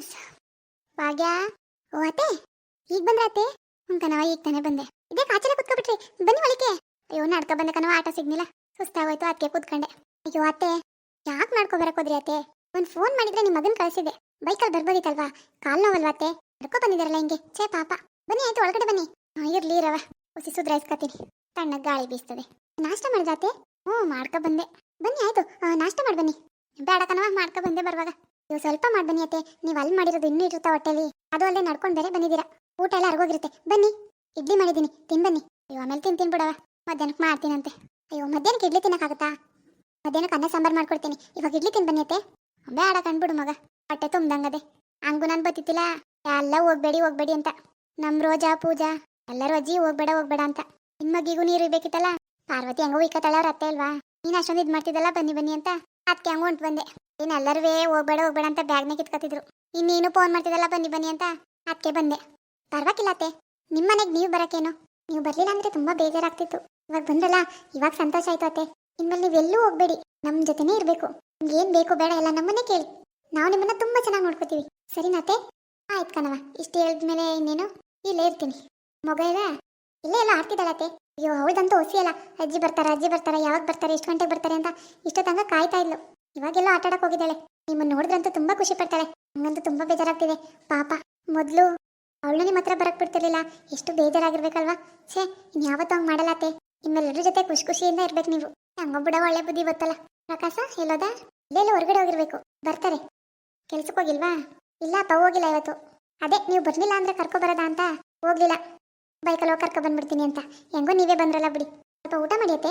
ಸ್- ಭಾಗ್ಯ ಓ ಅತ್ತೆ ಈಗ ಬಂದ್ರ ಅತ್ತೆ ಈಗ ತಾನೇ ಬಂದೆ. ಇದೇ ಕಾಚಲ ಕುತ್ಕೊಬಿಟ್ರಿ. ಬನ್ನಿ ಒಳಕ್ಕೆ. ಅಯ್ಯೋ, ನಡ್ಕೊ ಬಂದೆ ಆಟ ಸಿಗ್ನಿಲ್ಲ ಸುಸ್ತಾಗೋಯ್ತು ಅದಕ್ಕೆ ಕೂತ್ಕೊಂಡೆ. ಅಯ್ಯೋ, ಅತ್ತೆ, ಯಾಕೆ ಮಾಡ್ಕೊಬರಕ್ ಹೋದ್ರಿ ಅತ್ತೆ? ಒಂದು ಫೋನ್ ಮಾಡಿದ್ರೆ ನಿಮ್ಮ ಮಗನ್ ಕಳಿಸಿದೆ ಬೈಕಲ್ಲಿ ಬರ್ಬೋದಿತ್ತಲ್ವಾ? ಕಾಲ್ ನೋವಲ್ವಾ ಅತ್ತೆ? ನಡ್ಕೊ ಬಂದಿದಾರಲ್ಲ ಹಿಂಗೆ. ಛೇ, ಪಾಪ. ಬನ್ನಿ, ಆಯ್ತು, ಒಳಗಡೆ ಬನ್ನಿ. ಇರ್ಲಿ, ರವ. ಹುಸಿ ಸುಧಾರಿಸ್ಕತೀನಿ ತಣ್ಣಗೆ ಗಾಳಿ ಬೀಸ್ತದೆ. ನಾಷ್ಟ ಮಾಡಿದ ಅತ್ತೆ? ಹ್ಞೂ ಮಾಡ್ಕೊ ಬಂದೆ. ಬನ್ನಿ, ಆಯ್ತು. ನಾಷ್ಟ ಮಾಡಿ ಬನ್ನಿ. ಬೇಡ ಕಣವ ಮಾಡ್ಕೊ ಬಂದೆ ಬರುವಾಗ. ನೀವು ಸ್ವಲ್ಪ ಮಾಡಿ ಬನ್ನಿ ಅತ್ತೆ ನೀವು ಅಲ್ಲಿ ಮಾಡಿರೋದು ಇನ್ನೂ ಇರುತ್ತಾ ಹೊಟ್ಟೆಲಿ? ಅದು ಅಲ್ಲೇ ನಡ್ಕೊಂಡು ಬೇರೆ ಬಂದಿದ್ದೀರಾ. ಊಟ ಎಲ್ಲ ಅರ್ಗೋಗಿರುತ್ತೆ. ಬನ್ನಿ. ಇಡ್ಲಿ ಮಾಡಿದ್ದೀನಿ. ತಿನ್ ಬನ್ನಿ. ಅಯ್ಯೋ, ಆಮೇಲೆ ತಿಂತೀನಿ ಬಿಡವ ಮಧ್ಯಾಹ್ನಕ್ಕೆ ಮಾಡ್ತೀನಂತೆ. ಅಯ್ಯೋ ಮಧ್ಯಾಹ್ನಕ್ಕೆ ಇಡ್ಲಿ ತಿನ್ನಕ್ಕಾಗತ್ತಾ? ಮಧ್ಯಾಹ್ನಕ್ಕೆ ಅನ್ನ ಸಾಂಬಾರು ಮಾಡ್ಕೊಡ್ತೀನಿ. ಇವಾಗ ಇಡ್ಲಿ ತಿನ್ ಬನ್ನಿ ಅತ್ತೆ ಬೇಡ ಕಂಡ್ಬಿಡು ಮಗ. ಹೊಟ್ಟೆ ತುಂಬ್ದಂಗದೆ. ಹಂಗು ನಾನು ಬತ್ತಿತ್ತಿಲ್ಲ. ಎಲ್ಲ ಹೋಗ್ಬೇಡಿ ಹೋಗ್ಬೇಡಿ ಅಂತ. ನಮ್ ರೋಜಾ, ಪೂಜಾ, ಎಲ್ಲರೂ ಅಜ್ಜಿ, ಹೋಗ್ಬೇಡ ಹೋಗ್ಬೇಡ ಅಂತ. ನಿನ್ ಮಗಿಗೂ ನೀರು ಇರ್ಬೇಕಿತ್ತಲ್ಲ? ಪಾರ್ವತಿ ಹೆಂಗೋ ಇಕ್ಕತ್ತಾಳ ಅವ್ರ ಅತ್ತೆ ಅಲ್ವಾ? ನೀನ್ ಅಷ್ಟೊಂದು ಇದ್ ಮಾಡ್ತಿದ್ದಲ್ಲ? ಬನ್ನಿ ಬನ್ನಿ ಅಂತ. ಅದಕ್ಕೆ ಹಂಗ ಬಂದೆ. ಇನ್ನು ಎಲ್ಲರೂ ಹೋಗ್ಬೇಡ ಹೋಗ್ಬೇಡ ಅಂತ ಬ್ಯಾಗ್ನ ಕಿತ್ಕೊತಿದ್ರು. ಇನ್ನೇನು ನೀನು ಫೋನ್ ಮಾಡ್ತಿದ್ದಲ್ಲ, ಬನ್ನಿ ಬನ್ನಿ ಅಂತ ಅದಕ್ಕೆ ಬಂದೆ. ಪರವಾಗಿಲ್ಲ ಅತ್ತೆ. ನಿಮ್ಮ ಮನೆಗೆ ನೀವು ಬರಕೇನು ನೀವು ಬರಲಿಲ್ಲ ಅಂದ್ರೆ ತುಂಬಾ ಬೇಜಾರಾಗ್ತಿತ್ತು. ಇವಾಗ ಬಂದಲ್ಲ ಇವಾಗ ಸಂತೋಷ ಆಯ್ತು ಅತ್ತೆ. ಇನ್ಮೇಲೆ ನೀವೆಲ್ಲೂ ಹೋಗ್ಬೇಡಿ. ನಮ್ಮ ಜೊತೆನೇ ಇರಬೇಕು. ನಿಮ್ಗೆ ಏನು ಬೇಕು ಬೇಡ ಎಲ್ಲ ನಮ್ಮನ್ನೇ ಕೇಳಿ. ನಾವು ನಿಮ್ಮನ್ನ ತುಂಬಾ ಚೆನ್ನಾಗಿ ನೋಡ್ಕೋತೀವಿ. ಸರಿನಾತೆ ಆಯ್ತು ಕಣವ ಇಷ್ಟು ಹೇಳಿದ್ಮೇಲೆ ಇನ್ನೇನು? ಇಲ್ಲೇ ಇರ್ತೀನಿ. ಮಗ ಇಲ್ಲೇ? ಎಲ್ಲ ಆಡ್ತಿದ್ದಾಳತ್ತೆ ಅಯ್ಯೋ ಅವಳದಂತೂ ಹೊಸಿ ಅಲ್ಲ. ಅಜ್ಜಿ ಬರ್ತಾರೆ ಅಜ್ಜಿ ಬರ್ತಾರೆ, ಯಾವಾಗ ಬರ್ತಾರೆ, ಎಷ್ಟು ಗಂಟೆಗೆ ಬರ್ತಾರೆ ಅಂತ ಇಷ್ಟು ತನಕ ಕಾಯ್ತಾ ಇದ್ಲು. ಇವಾಗೆಲ್ಲ ಆಟ ಆಡಕ್ ಹೋಗಿದ್ದಾಳೆ. ನಿಮ್ಮನ್ನು ನೋಡಿದ್ರಂತೂ ತುಂಬಾ ಖುಷಿ ಪಡ್ತಾಳೆ. ನಂಗಂತೂ ತುಂಬಾ ಬೇಜಾರಾಗ್ತಿದೆ. ಪಾಪ, ಮೊದಲು ಅವಳನ್ನ ನಿಮ್ಮ ಹತ್ರ ಬರಕ್ ಬಿಡ್ತಿರ್ಲಿಲ್ಲ. ಎಷ್ಟು ಬೇಜಾರಾಗಿರ್ಬೇಕಲ್ವಾ? ಛೇ, ಇನ್ ಯಾವತ್ತೂ ಹಂಗ್ ಮಾಡಲತ್ತೆ ನಿಮ್ಮೆಲ್ಲರ ಜೊತೆ ಖುಷಿ ಖುಷಿಯಿಂದ ಇರ್ಬೇಕು ನೀವು. ಹಂಗ ಬಿಡ ಒಳ್ಳೆ ಬುದ್ಧಿ ಗೊತ್ತಲ್ಲ. ಪ್ರಕಾಶ, ಎಲ್ಲೋದ? ಇಲ್ಲೆಲ್ಲ ಹೊರಗಡೆ ಹೋಗಿರ್ಬೇಕು. ಬರ್ತಾರೆ. ಕೆಲ್ಸಕ್ಕೆ ಹೋಗಿಲ್ವಾ? ಇಲ್ಲ ಅಪ್ಪ ಹೋಗಿಲ್ಲ ಇವತ್ತು. ಅದೇ, ನೀವು ಬರ್ಲಿಲ್ಲ ಅಂದ್ರೆ ಕರ್ಕೊ ಬರೋದಾ ಅಂತ? ಹೋಗ್ಲಿಲ್ಲ. ಬೈಕಲ್ಲಿ ಹೋಗಿ ಕರ್ಕೊ ಬಂದ್ಬಿಡ್ತೀನಿ ಅಂತ. ಹೆಂಗೋ ನೀವೇ ಬಂದ್ರಲ್ಲ ಬಿಡಿ. ಸ್ವಲ್ಪ ಊಟ ಮಾಡಿಯತ್ತೆ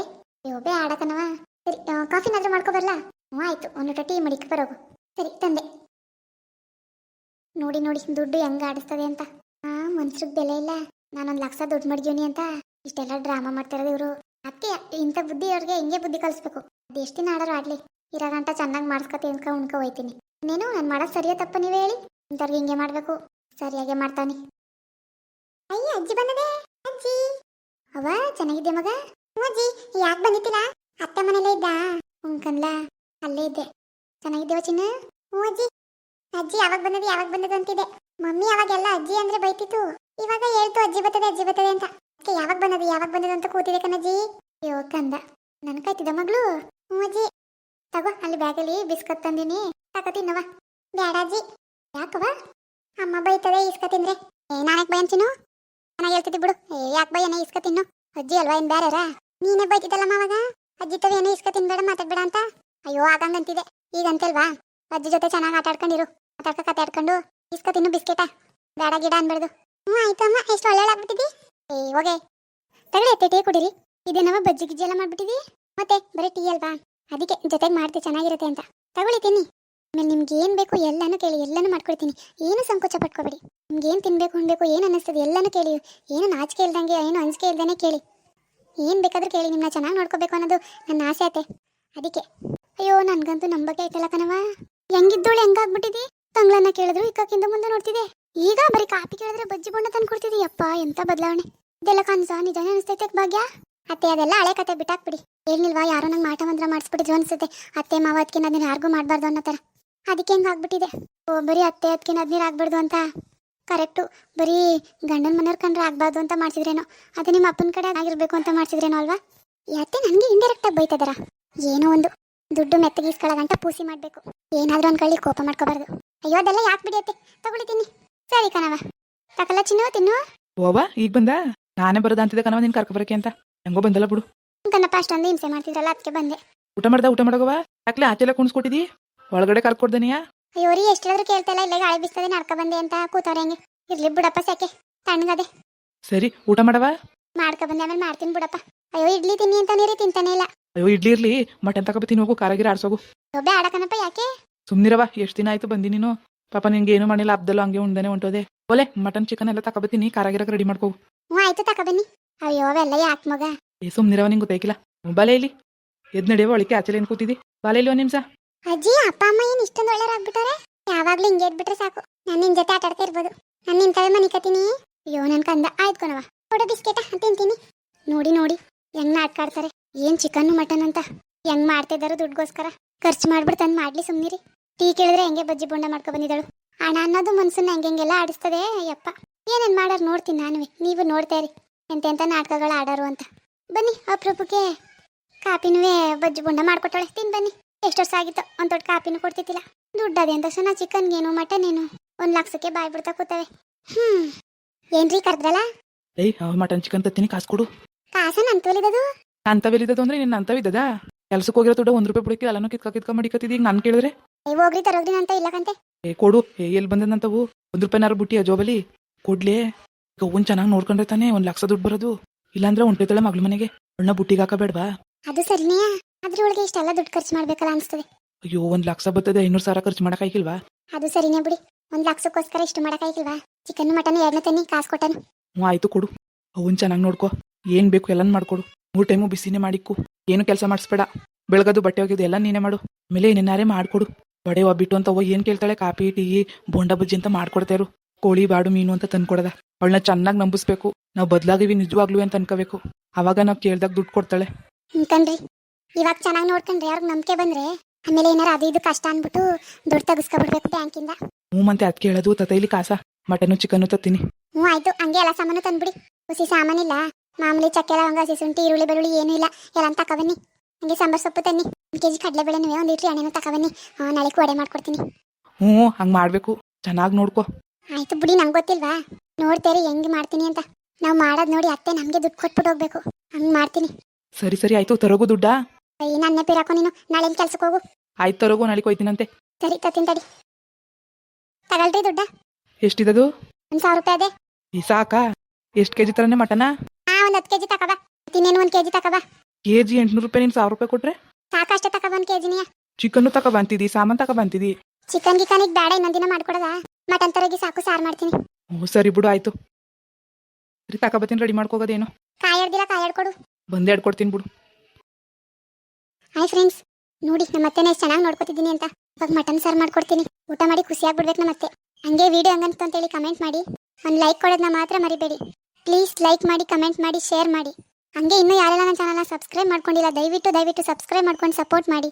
ಒಬ್ಬೇ ಆಡಕನವ ಸರಿ ಕಾಫಿನಾದ್ರೂ ಮಾಡ್ಕೊ ಬರ್ಲಾ? ಹ್ಞೂ ಆಯ್ತು. ಒಂದು ಲೋಟ ಟೀ ಮಡಿಕೆ ಬರೋಗು. ಸರಿ, ತಂದೆ. ನೋಡಿ ನೋಡಿ, ದುಡ್ಡು ಹೆಂಗೆ ಆಡಿಸ್ತದೆ ಅಂತ. ಆ, ಮನ್ಸಿಗೆ ಬೆಲೆ ಇಲ್ಲ. ನಾನೊಂದು ಲಕ್ಷ ದುಡ್ಡು ಮಾಡಿದೀನಿ ಅಂತ. ಇಷ್ಟೆಲ್ಲ ಡ್ರಾಮಾ ಮಾಡ್ತಿರೋದು ಇವರು. ಅದಕ್ಕೆ ಇಂಥ ಬುದ್ಧಿ ಅವ್ರಿಗೆ ಹಿಂಗೆ ಬುದ್ಧಿ ಕಲಿಸ್ಬೇಕು? ಎಷ್ಟು ದಿನ ಆಡೋರು ಆಡ್ಲಿ ಇರೋ ಗಂಟ ಚೆನ್ನಾಗಿ ಮಾಡಿಸ್ಕೊತಿ ಅನ್ಕ ಉಣ್ಕೊ ಹೋಯ್ತೀನಿ. ಇನ್ನೇನು, ನಾನು ಮಾಡೋದು ಸರಿಯೋ ತಪ್ಪ ನೀವೇ ಹೇಳಿ. ಇಂಥವ್ರಿಗೆ ಹಿಂಗೆ ಮಾಡಬೇಕು. ಸರಿಯಾಗೆ ಮಾಡ್ತಾನೆ. ಅಯ್ಯ, ಅಜ್ಜಿ ಬಂದದೆ ಅಜ್ಜಿ. ಅವ ಚೆನ್ನಾಗಿದೆ ಮಗ? ಅಜ್ಜಿ, ಯಾಕೆ ಬಂದಿತ್ತಿಲ್ಲ ಅತ್ತೆ ಮನೇಲೇ ಇದ್ದ. ಹ್ಞೂ ಅಲ್ಲೇ ಇದ್ದೆ. ಚೆನ್ನಾಗಿದ್ದೇವ ಚಿನ್ನ? ಹ್ಞೂ ಅಜ್ಜಿ. ಅಜ್ಜಿ, ಯಾವಾಗ ಬಂದದ ಯಾವಾಗ ಬಂದದ ಅಂತಿದೆ. ಮಮ್ಮಿ ಅವಾಗೆಲ್ಲ ಅಜ್ಜಿ ಅಂದ್ರೆ ಬೈತಿತ್ತು. ಇವಾಗ ಹೇಳ್ತು, ಅಜ್ಜಿ ಬರ್ತದೆ ಅಜ್ಜಿ ಬರ್ತದೆ ಅಂತ. ಅದಕ್ಕೆ ಯಾವಾಗ ಬಂದದ ಯಾವಾಗ ಬಂದದ ಅಂತ ಕೂತಿದೆ ಕಣಜ್ಜಿ. ಅಯ್ಯೋ, ಕಂದ. ನನ್ ಕಾಯ್ತಿದ್ದ ಮಗಳು? ಹ್ಞೂ ಅಜ್ಜಿ. ತಗೋ, ಅಲ್ಲಿ ಬ್ಯಾಗಲ್ಲಿ ಬಿಸ್ಕತ್ ತಂದಿನಿ. ತಗೋ ತಿನ್ನವ ಬೇಡ ಅಜ್ಜಿ. ಯಾಕವ ಅಮ್ಮ ಬೈತದೆ ಇಸ್ಕ ತಿಂದ್ರೆ. ಏ, ನಾನಕ್ ಅಂತೀನು ಹೇಳ್ತಿದ್ದಿ ಬಿಡು. ಯಾಕೆ ಬೈ ಏನೇ ಇಸ್ಕ ತಿನ್ನು? ಅಜ್ಜಿ ಅಲ್ವಾ ಏನು ಬೇರೆ ನೀನೇ ಬೈತಿದ್ದಲ್ಲಮ್ಮ ಅವಾಗ ಅಜ್ಜಿ ತವ ಏನೇ ಇಸ್ಕ ತಿನ್ಬೇಡ, ಮಾತಾಡ್ಬೇಡ ಅಂತ? ಅಯ್ಯೋ ಆಗಂಗಂತಿದೆ ಈಗ ಅಂತಲ್ವಾ ಅಜ್ಜಿ ಜೊತೆ ಚೆನ್ನಾಗಿ ಆಟ ಆಡ್ಕೊಂಡಿರು ಮಾತಾಡ್ಕ ಕತೆ ಆಡ್ಕೊಂಡು ಇಸ್ಕ ತಿನ್ನು ಬಿಸ್ಕೆಟ. ಬೇಡ ಗಿಡ ಅನ್ಬಾರ್ದು. ಹ್ಞೂ ಆಯ್ತಮ್ಮ ಎಷ್ಟು ಒಳ್ಳೆಯಳಾಗ್ಬಿಟ್ಟಿದಿ ಏ, ಹೋಗೆ. ತಗೊಳ್ಳಿ ಎತ್ತೆ ಟೀ ಕುಡೀರಿ. ಇದೇನವ ಬಜ್ಜಿ ಗಿಜ್ಜಿ ಎಲ್ಲ ಮಾಡ್ಬಿಟ್ಟಿದಿ? ಮತ್ತೆ ಬರೀ ಟೀ ಅಲ್ವಾ? ಅದಕ್ಕೆ ಜೊತೆಗೆ ಮಾಡ್ತೀವಿ ಚೆನ್ನಾಗಿರುತ್ತೆ ಅಂತ. ತಗೊಳ್ಳಿ ತಿನ್ನಿ. ಆಮೇಲೆ ನಿಮ್ಗೆ ಏನು ಬೇಕು ಎಲ್ಲಾನು ಕೇಳಿ, ಎಲ್ಲಾನು ಮಾಡ್ಕೊಡ್ತೀನಿ. ಏನು ಸಂಕೋಚ ಪಟ್ಕೋಬೇಡಿ. ನಿಮ್ಗೆ ಏನು ತಿನ್ಬೇಕು ಅನ್ಬೇಕು ಏನು ಅನ್ನಿಸ್ತದೆ ಎಲ್ಲಾನು ಕೇಳಿ. ಏನು ನಾಚಿಕೆ ಇಲ್ದಂಗೆ, ಏನು ಅಂಜಿಕೆ ಇಲ್ದೇನೆ ಕೇಳಿ. ಏನು ಬೇಕಾದ್ರೂ ಕೇಳಿ ನಿಮ್ಮನ್ನ ಚೆನ್ನಾಗಿ ನೋಡ್ಕೋಬೇಕು ಅನ್ನೋದು ನನ್ನ ಆಸೆ ಆತೆ ಅದಕ್ಕೆ. ಅಯ್ಯೋ, ನನ್ಗಂತೂ ನಂಬಕ್ಕೆ ಆಯ್ತಲ್ಲ ಕಣವ ಹೆಂಗಿದ್ದೋಳು ಹೆಂಗಾಗ್ಬಿಟ್ಟಿದೆ? ತಂಗ್ಳನ್ನ ಕೇಳಿದ್ರು ಇಕ್ಕಕ್ಕಿಂತ ಮುಂದೆ ನೋಡ್ತಿದೆ. ಈಗ ಬರೀ ಕಾಪಿ ಕೇಳಿದ್ರೆ ಬಜ್ಜಿ ಬಣ್ಣ ತಂದು ಕೊಡ್ತಿದಿ. ಅಪ್ಪ ಎಂತ ಬದಲಾವಣೆ. ಇದೆಲ್ಲ ಕನ್ಸ ನಿಜನೇ ಅನಿಸ್ತೈತೆ ಭಾಗ್ಯ? ಅತ್ತೆ, ಅದೆಲ್ಲ ಹಳೆ ಕತೆ, ಬಿಟ್ಟಾಕ್ಬಿಡಿ. ಏನಿಲ್ವಾ ಯಾರೋ ನಂಗೆ ಮಾಟ ಮಂತ್ರ ಮಾಡಿಸ್ಬಿಟ್ಟಿದ್ರು ಅನ್ಸುತ್ತೆ. ಅತ್ತೆ ಮಾವತ್ಕಿನ ಅದನ್ನ ಯಾರಿಗೂ ಮಾಡಬಾರ್ದು ಅನ್ನೋ ಥರ ಅದಕ್ಕೆ ಹೆಂಗೆ ಆಗ್ಬಿಟ್ಟಿದೆ? ಓ ಬರೀ ಅತ್ತೆ ಅದಕ್ಕೆ ಅದ್ನೀರು ಆಗ್ಬಾರ್ದು ಅಂತ. ಕರೆಕ್ಟು ಬರೀ ಗಂಡನ ಮನೆಯವ್ರ ಕಂಡ್ರೆ ಆಗ್ಬಾರ್ದು ಅಂತ ಮಾಡ್ಸಿದ್ರೇನೋ. ಅದೇ ನಿಮ್ಮ ಅಪ್ಪನ ಕಡೆ ಆಗಿರ್ಬೇಕು ಅಂತ ಮಾಡ್ಸಿದ್ರೇನೋ ಅಲ್ವಾ? ಯಾಕೆ ನನಗೆ ಇಂಡೈರೆಕ್ಟ್ ಆಗಿ ಬೈತದಾರ ಏನೋ ಒಂದು ದುಡ್ಡು ಮೆತ್ತಗಿಸ್ಕೊಳ್ಳೋಗಂಟ ಪೂಸಿ ಮಾಡಬೇಕು. ಏನಾದರೂ ಅನ್ಕೊಳ್ಳಿ ಕೋಪ ಮಾಡ್ಕೋಬಾರ್ದು. ಅಯ್ಯೋ ಅದೆಲ್ಲ ಯಾಕೆ ಬಿಡಿಯತ್ತೆ? ತಗೊಳಿತೀನಿ ಸರಿ ಕಣವ ತಕಲ ಚಿನ್ನು ತಿನ್ನು. ಓವಾ ಈಗ ಬಂದ? ನಾನೇ ಬರೋದ ಅಂತಿದ್ದೆ ಕಣವ ನಿನ್ ಕರ್ಕೊಬರಕ್ಕೆ ಅಂತ. ಹೆಂಗೋ ಬಂದಲ್ಲ ಬಿಡು. ಕಣಪ್ಪ ಅಷ್ಟೊಂದು ಹಿಂಸೆ ಮಾಡ್ತಿದ್ರಲ್ಲ ಅದಕ್ಕೆ ಬಂದೆ. ಊಟ ಮಾಡ್ದ ಊಟ ಮಾಡಗವ ಯಾಕ್ಲೆ ಆಚೆಲ್ಲ ಕುಣಿಸ್ಕೊಟ್ಟಿದಿ? ಒಳಗಡೆ ಕರ್ಕೊಡ್ದನಿಯಾ ಅಯ್ಯೋ ರೀ ಎಷ್ಟಾದ್ರೂ ಕೇಳ್ತಲ್ಲ ಇಲ್ಲ ಗಾಳಿ ಬಿಸ್ತದೆ ನಡ್ಕ ಬಂದೆ ಅಂತ ಕೂತವ್ರೆ ಹೆಂಗೆ. ಇರ್ಲಿ ಬಿಡಪ್ಪ ಸೆಕೆ ತಣ್ಣಗದೆ. ಸರಿ ಊಟ ಮಾಡವ? ಮಾಡ್ಕ ಬಂದೆ ಆಮೇಲೆ ಮಾಡ್ತೀನಿ ಬಿಡಪ್ಪ. ಅಯ್ಯೋ ಇಡ್ಲಿ ತಿನ್ನಿ ಅಂತ ನೀರಿ ತಿಂತಾನೆ ಇಲ್ಲ. ಅಯ್ಯೋ ಇಡ್ಲಿ ಇರ್ಲಿ ಮಟನ್ ತಗೋಬತ್ತೀನಿ ಹೋಗು ಕಾರಾಗಿರ ಆಡ್ಸೋಗು. ಬೇಡ ಕಣಪ್ಪ ಯಾಕೆ? ಸುಮ್ನಿರವ ಎಷ್ಟ್ ದಿನ ಆಯ್ತು ಬಂದಿ ನೀನು? ಪಾಪ ನಿಂಗೆ ಏನು ಮಾಡಿಲ್ಲ ಅಬ್ದಲ್ಲ ಹಂಗೆ ಉಂಡನೆ ಹೊಂಟೋದೆ ಒಲೆ ಮಟನ್ ಚಿಕನ್ ಎಲ್ಲ ತಗೋಬತ್ತೀನಿ ಕಾರಾಗಿರಕ್ಕೆ ರೆಡಿ ಮಾಡ್ಕೋ. ಹ್ಞೂ ಆಯ್ತು ತಕ ಬನ್ನಿ. ಅಯ್ಯೋ ಅವೆಲ್ಲ ಯಾಕೆ ಮಗ? ಏ ಸುಮ್ನಿರವ ನಿಂಗೆ ಗೊತ್ತಾಯ್ಕಿಲ್ಲ. ಬಾಲೆ ಇಲ್ಲಿ. ಎದ್ ನಡೆಯುವ ಒಳಕ್ಕೆ ಆಚೆಲೆ ಕೂತಿದ್ದಿ ಕೂತಿದಿ. ಬಾಲೆ ಇಲ್ಲಿ ಒಂದ್ ನಿಮಿಷ ಅಜ್ಜಿ, ಅಪ್ಪ, ಅಮ್ಮ ಏನ್ ಇಷ್ಟೊಂದು ಒಳ್ಳೆಯರಾಗ್ಬಿಟ್ಟಾರೆ ಯಾವಾಗ್ಲೂ ಹಿಂಗೆ ಇದ್ಬಿಟ್ರೆ ಸಾಕು. ನಾನು ನಿನ್ ಜೊತೆ ಆಟ ಆಡ್ತಾ ಇರ್ಬೋದು. ನಾನು ನಿನ್ ತಲೆ ಮನೆ ಅಯ್ಯೋ ನನ್ನ ಕಂದ. ಆಯ್ತು ಕಣವ ಬಿಸ್ಕೆಟ್? ಬಿಸ್ಕೆಟ ತಿಂತೀನಿ. ನೋಡಿ ನೋಡಿ. ಹೆಂಗ್ ನಾಟಕ ಆಡ್ತಾರೆ. ಏನ್ ಚಿಕನ್ ಮಟನ್ ಅಂತ. ಹೆಂಗ್ ಮಾಡ್ತಿದ್ದಾರೋ ದುಡ್ಗೋಸ್ಕರ ಖರ್ಚು ಮಾಡ್ಬಿಟ್ಟು ತಂದು ಮಾಡ್ಲಿ ಸುಮ್ಮನಿರಿ ಟೀ ಕೇಳಿದ್ರೆ ಹೆಂಗೆ ಬಜ್ಜಿ ಬೊಂಡ ಮಾಡ್ಕೊ ಬಂದಿದ್ದಾಳು. ಹಣ ಅನ್ನೋದು ಮನ್ಸನ್ನ ಹೆಂಗೆಲ್ಲ ಆಡಿಸ್ತದೆ ಯಪ್ಪ ಏನೇನ್ ಮಾಡೋರು ನೋಡ್ತೀನಿ ನಾನು ನೀವು ನೋಡ್ತಾ ಇರಿ. ಎಂತೆಂಥ ನಾಟಕಗಳು ಆಡಾರು ಅಂತ. ಬನ್ನಿ, ಅಪ್ರೂಪಕ್ಕೆ ಕಾಪಿನೂ ಬಜ್ಜಿ ಬೊಂಡ ಮಾಡ್ಕೊಟ್ಟಾಳೆ ತಿನ್ ಬನ್ನಿ. ಎಷ್ಟು ವರ್ಷ ಆಗಿತ್ತು? ಒಂದು ದೊಡ್ಡ ಕಾಪಿನೂ ಕೊಡ್ತಿದ್ದಿಲ್ಲ. ದುಡ್ಡು ಅದೇ ಅಂತ ತಕ್ಷಣ ಚಿಕನ್ಗೇನು ಮಟನ್ ಏನು ಒಂದ್ ಲಕ್ಷಕ್ಕೆ ಬಾಯ್ ಬಿಡ್ತಾ ಕೂತವೆ. ಹ್ಮ್. ಏನ್ರಿ ಕರ್ದ್ರಲ್ಲ ಏಯ್ ಮಟನ್ ಚಿಕನ್ ತತ್ತೀನಿ ಕಾಸು ಕೊಡು. ಕಾಸ ನನ್ ತೋಲಿದದು ಅಂದ್ರೆ ನಿನ್ನ ಅಂತವಿದ್ದದ ಕೆಲ್ಸಕ್ಕೆ ಹೋಗಿರೋ ದುಡ್ಡು ಒಂದ್ ರೂಪಾಯಿ ಬಿಡಕ್ಕೆ ಎಲ್ಲಾನು ಕಿತ್ಕ ಕಿತ್ಕ ಮಡಿಕತ್ತಿದ್ ಈಗ ನಾನು ಕೇಳಿದ್ರೆ? ಏ ಹೋಗ್ರಿ ತರೋಗ್ರಿ ಅಂತ ಇಲ್ಲಕಂತೆ ಏ ಕೊಡು. ಏ ಎಲ್ಲಿ ಬಂದದಂತವು? ಒಂದ್ ರೂಪಾಯಿನಾರು ಬುಟ್ಟಿ ಜೋಬಲಿ ಕೊಡ್ಲಿ? ಈಗ ಒಂದ್ ಚೆನ್ನಾಗಿ ನೋಡ್ಕೊಂಡ್ರೆ ತಾನೇ ಒಂದ್ ಲಕ್ಷ ದುಡ್ಡು ಬರೋದು. ಇಲ್ಲಾಂದ್ರೆ ತಳ ಮಗಳ ಮನೆಗೆ. ಅಣ್ಣ ಬುಟ್ಟಿಗೆ ಹಾಕಬೇಡ್ವಾ? ಅದು ಸರಿನೇ ಅದ್ರೊಳಗೆ ಇಷ್ಟೆಲ್ಲ ದುಡ್ಡು ಖರ್ಚು ಮಾಡ್ಬೇಕಲ್ಲ ಅನ್ಸ್ತದೆ. ಅಯ್ಯೋ ಒಂದ್ ಲಕ್ಷ ಬರ್ತದೆ ಐನೂರು ಸಾವಿರ ಖರ್ಚು ಮಾಡಕ್ಕಾಗಿಲ್ವಾ ಅದು ಸರಿನೇ ಬಿಡಿ. ಒಂದ್ ಲಕ್ಷಕ್ಕೋಸ್ಕರ ಇಷ್ಟು ಮಾಡಕ್ಕಾಗಿಲ್ವಾ ಚಿಕನ್ ಮಟನ್ ಎರಡನೇ ತನ್ನಿ ಕಾಸು ಕೊಟ್ಟನು. ಹ್ಞೂ ಆಯ್ತು ಕೊಡು. ಅವನ್ ಚೆನ್ನಾಗಿ ನೋಡ್ಕೊ. ಏನ್ ಬೇಕು ಎಲ್ಲಾನು ಮಾಡ್ಕೊಡು. ಮೂರ್ ಟೈಮು ಬಿಸಿನೇ ಮಾಡಿಕ್ಕು. ಏನು ಕೆಲಸ ಮಾಡಿಸ್ಬೇಡ. ಬೆಳಗದು ಬಟ್ಟೆ ಒಗೆದು ಎಲ್ಲ ನೀನೇ ಮಾಡು. ಮೇಲೆ ಏನೇನಾರೇ ಮಾಡ್ಕೊಡು. ಬಡೆ ಒಬ್ಬಿಟ್ಟು ಅಂತ ಅವ ಏನ್ ಕೇಳ್ತಾಳೆ? ಕಾಫಿ ಟೀ ಬೋಂಡ ಬಜ್ಜಿ ಅಂತ ಮಾಡ್ಕೊಡ್ತಾರು ಕೋಳಿ ಬಾಡು ಮೀನು ಅಂತ ತಂದ್ಕೊಡದ. ಅವಳನ್ನ ಚೆನ್ನಾಗಿ ನಂಬಿಸ್ಬೇಕು. ನಾವು ಬದಲಾಗಿವಿ ನಿಜವಾಗ್ಲೂ ಅಂತ ಅನ್ಕೋಬೇಕು. ಅವಾಗ ನಾವು ಕೇಳ್ದಾಗ ದುಡ್ಡು ಕೊಡ್ತಾಳೆ. ಕಣ್ರಿ. ಇವಾಗ ಚೆನ್ನಾಗಿ ನೋಡ್ಕೊಂಡ್ರೆ ಅವ್ರಿಗೆ ನಂಬಿಕೆ ಬಂದ್ರೆ ಆಮೇಲೆ ಏನಾರ ಅದು ಇದು ಕಷ್ಟ ಅನ್ಬಿಟ್ಟು ದುಡ್ಡು ತೆಗಿಸ್ಕೊಬಿಡ್ಬೇಕು ಬ್ಯಾಂಕಿಂದ. ಹ್ಞೂ ಮತ್ತೆ ಅದ್ ಕೇಳೋದು ತತೈಲಿ ಕಾಸ ಮಟನು ಚಿಕನ್ ತತ್ತೀನಿ. ಹ್ಞೂ ಆಯ್ತು ಹಂಗೆ ಎಲ್ಲ ಸಾಮಾನು ತಂದ್ಬಿಡಿ. ಹುಸಿ ಸಾಮಾನಿಲ್ಲ ಮಾಮೂಲಿ ಚಕ್ಕೆ ಲವಂಗ ಹಸಿ ಶುಂಠಿ ಈರುಳ್ಳಿ ಬೆಳ್ಳುಳ್ಳಿ ಏನೂ ಇಲ್ಲ ಎಲ್ಲ ತಗೊಬನ್ನಿ ಹಂಗೆ ಸಾಂಬಾರ್ ಸೊಪ್ಪು ತನ್ನಿ. ಒಂದು ಕೆಜಿ ಕಡಲೆಬೇಳೆನೂ ಒಂದು ಲೀಟ್ರ್ ಎಣ್ಣೆನೂ ತಕಬನ್ನಿ. ಹಾಂ ನಾಳೆ ವಡೆ ಮಾಡ್ಕೊಡ್ತೀನಿ. ಹ್ಞೂ ಹಂಗೆ ಮಾಡಬೇಕು. ಚೆನ್ನಾಗಿ ನೋಡ್ಕೋ. ಆಯ್ತು ಬಿಡಿ ನಂಗೆ ಗೊತ್ತಿಲ್ವಾ? ನೋಡ್ತೇರಿ ಹೆಂಗೆ ಮಾಡ್ತೀನಿ ಅಂತ. ನಾವು ಮಾಡೋದು ನೋಡಿ ಅತ್ತೆ ನಮಗೆ ದುಡ್ಡು ಕೊಟ್ಬಿಟ್ಟು ಹೋಗ್ಬೇಕು. ಹಂಗೆ ಮಾಡ್ತೀನಿ. ಸರಿ ಸರಿ ಆಯ್ತು ತರೋಗು ದುಡ್ಡಾ? ಅಯ್ಯ ನನ್ನ ನೀನು. ನಾಳೆ ಕೆಲ್ಸಕ್ಕೆ ಹೋಗು? ಆಯ್ತು ತರೋಗು ನಾಳೆ ಕೊಯ್ತೀನಂತೆ. ಸರಿ ತತ್ತೀನಿ ತಡಿ ತಗಳ್ರಿ ದುಡ್ಡ. ಎಷ್ಟಿದದು? ಒಂದ್ ಸಾವಿರ ರೂಪಾಯಿ ಅದೇ. ಈ ಸಾಕಾ? ಎಷ್ಟು ಕೆಜಿ ತರನೇ ಮಟನ? ಹಾ ಒಂದ್ ಹತ್ತು ಕೆಜಿ ತಕಬಾ ತಿನ್ನೇನು ಒಂದ್ ಕೆಜಿ ತಕಬಾ ಕೆಜಿ ಎಂಟ್ನೂರು ರೂಪಾಯಿ ನೀನು ಸಾವಿರ ರೂಪಾಯಿ ಕೊಟ್ರೆ? ಸಾಕಷ್ಟೇ ತಕಬ ಕೆಜಿ ಕೆಜಿನಿಯ ಚಿಕನ್ನು ತಕ ಬಂತಿದಿ ಸಾಮಾನು ತಕ ಬಂತಿದಿ? ಚಿಕನ್ ಗಿಕನಿಗೆ ಬೇಡ ಇನ್ನೊಂದಿನ ಮಾಡ್ಕೊಡದ? ಮಟನ್ ತರಗಿ ಸಾಕು ಸಾರ್ ಮಾಡ್ತೀನಿ. ಓ ಸರಿ ಬಿಡು ಆಯ್ತು. ಸರಿ ತಕ ರೆಡಿ ಮಾಡ್ಕೋಗೋದೇನು? ಕಾಯಾಡ್ದಿಲ್ಲ ಕಾಯಾಡ್ಕೊಡು. ಬಂದೆ ಆಡ್ಕೊಡ್ತೀನಿ ಬಿಡು. ಹಾಯ್ ಫ್ರೆಂಡ್ಸ್ ನೋಡಿ ನಮ್ಮ ಅತ್ತೆನೇ ಚೆನ್ನಾಗಿ ನೋಡ್ಕೊತಿದ್ದೀನಿ ಅಂತ. ಇವಾಗ ಮಟನ್ ಸಾರ್ ಮಾಡ್ಕೊಡ್ತೀನಿ. ಊಟ ಮಾಡಿ ಖುಷಿಯಾಗ್ಬಿಡ್ಬೇಕು ನಮ್ಮ ಅತ್ತೆ. ಹಂಗೆ ವಿಡಿಯೋ ಹಂಗಂತ ಅಂತೇಳಿ ಕಮೆಂಟ್ ಮಾಡಿ. ಒಂದು ಲೈಕ್ ಕೊಡೋದನ್ನ ಮಾತ್ರ ಮರಿಬೇಡಿ. ಪ್ಲೀಸ್ ಲೈಕ್ ಮಾಡಿ ಕಮೆಂಟ್ ಮಾಡಿ ಶೇರ್ ಮಾಡಿ. ಹಂಗೆ ಇನ್ನೂ ಯಾರೆಲ್ಲ ನನ್ನ ಚಾನಲ್ನ ಸಬ್ಸ್ಕ್ರೈಬ್ ಮಾಡ್ಕೊಂಡಿಲ್ಲ, ದಯವಿಟ್ಟು ದಯವಿಟ್ಟು ಸಬ್ಸ್ಕ್ರೈಬ್ ಮಾಡ್ಕೊಂಡು ಸಪೋರ್ಟ್ ಮಾಡಿ.